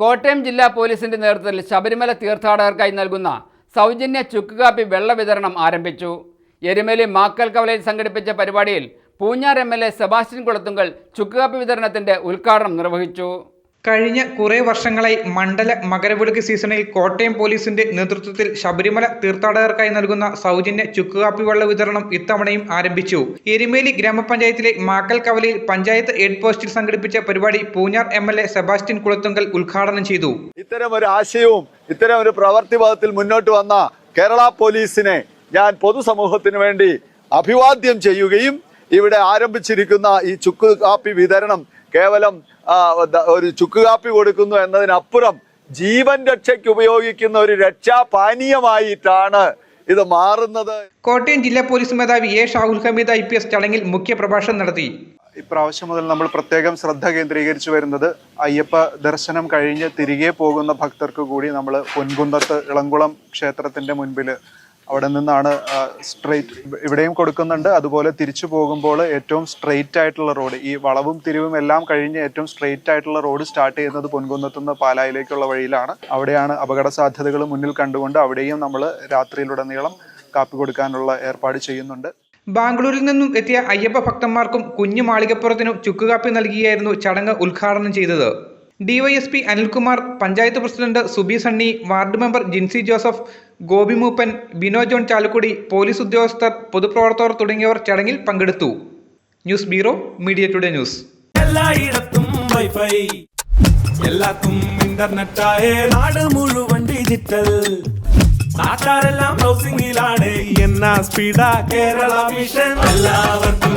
കോട്ടയം ജില്ലാ പോലീസിന്റെ നേതൃത്വത്തിൽ ശബരിമല തീർത്ഥാടകർക്കായി നൽകുന്ന സൗജന്യ ചുക്കുകാപ്പി വെള്ള വിതരണം ആരംഭിച്ചു. എരുമേലി മാക്കൽ കവലയിൽ സംഘടിപ്പിച്ച പരിപാടിയിൽ Poonjar M L A Sebastian Kulathunkal ചുക്കുകാപ്പി വിതരണത്തിന്റെ ഉദ്ഘാടനം നിർവഹിച്ചു. കഴിഞ്ഞ കുറേ വർഷങ്ങളായി മണ്ഡല മകരവിളക്ക് സീസണിൽ കോട്ടയം പോലീസിന്റെ നേതൃത്വത്തിൽ ശബരിമല തീർത്ഥാടകർക്കായി നൽകുന്ന സൗജന്യ ചുക്കുകാപ്പി വെള്ള വിതരണം ഇത്തവണയും ആരംഭിച്ചു. എരുമേലി ഗ്രാമപഞ്ചായത്തിലെ മാക്കൽ കവലയിൽ പഞ്ചായത്ത് എയ്ഡ് പോസ്റ്റിൽ സംഘടിപ്പിച്ച പരിപാടി Poonjar M L A Sebastian Kulathunkal ഉദ്ഘാടനം ചെയ്തു. ഇത്തരം ഒരു ആശയവും ഇത്തരം ഒരു പ്രവർത്തിപഥത്തിൽ മുന്നോട്ട് വന്ന കേരള പോലീസിനെ ഞാൻ പൊതുസമൂഹത്തിന് വേണ്ടി അഭിവാദ്യം ചെയ്യുകയും ഇവിടെ ആരംഭിച്ചിരിക്കുന്ന ഈ ചുക്ക് കാപ്പി വിതരണം കേവലം ഒരു ചുക്ക് കാപ്പി കൊടുക്കുന്നു എന്നതിനപ്പുറം ജീവൻ രക്ഷയ്ക്ക് ഉപയോഗിക്കുന്ന ഒരു രക്ഷാപാനീയമായിട്ടാണ് ഇത് മാറുന്നത്. കോട്ടയം ജില്ലാ പോലീസ് മേധാവി A Shahul Hameed I P S ചടങ്ങിൽ മുഖ്യപ്രഭാഷണം നടത്തി. ഇപ്രാവശ്യം മുതൽ നമ്മൾ പ്രത്യേകം ശ്രദ്ധ കേന്ദ്രീകരിച്ചു വരുന്നത് അയ്യപ്പ ദർശനം കഴിഞ്ഞ് തിരികെ പോകുന്ന ഭക്തർക്ക് കൂടി നമ്മൾ പൊൻകുന്നത്ത് ഇളംകുളം ക്ഷേത്രത്തിന്റെ മുൻപിൽ അവിടെ നിന്നാണ് സ്ട്രെയിറ്റ് ഇവിടെയും കൊടുക്കുന്നുണ്ട്. അതുപോലെ തിരിച്ചു പോകുമ്പോൾ ഏറ്റവും സ്ട്രെയിറ്റ് ആയിട്ടുള്ള റോഡ് ഈ വളവും തിരിവും എല്ലാം കഴിഞ്ഞ് ഏറ്റവും സ്ട്രെയിറ്റ് ആയിട്ടുള്ള റോഡ് സ്റ്റാർട്ട് ചെയ്യുന്നത് പൊൻകുന്നത്തുനിന്ന് പാലായിലേക്കുള്ള വഴിയിലാണ്. അവിടെയാണ് അപകട സാധ്യതകൾ മുന്നിൽ കണ്ടുകൊണ്ട് അവിടെയും നമ്മൾ രാത്രിയിലുടനീളം കാപ്പി കൊടുക്കാനുള്ള ഏർപ്പാട് ചെയ്യുന്നുണ്ട്. ബാംഗ്ലൂരിൽ നിന്നും എത്തിയ അയ്യപ്പ ഭക്തന്മാർക്കും കുഞ്ഞു മാളികപ്പുറത്തിനും ചുക്കുകാപ്പി നൽകിയായിരുന്നു ചടങ്ങ് ഉദ്ഘാടനം ചെയ്തത്. DYSP Anilkumar panchayat president Subi Sunny ward member Jincy Joseph Gopi Mooppan Bino John Chalakudy police ഉദ്യോഗസ്ഥർ പൊതുപ്രവർത്തകർ തുടങ്ങിയവർ ചടങ്ങിൽ പങ്കെടുത്തു. News bureau media today news. Wifi. നാട് മുഴുവൻ ഡിജിറ്റൽ. എന്നാ സ്പീഡാ കേരള മിഷൻ എല്ലാവർക്കും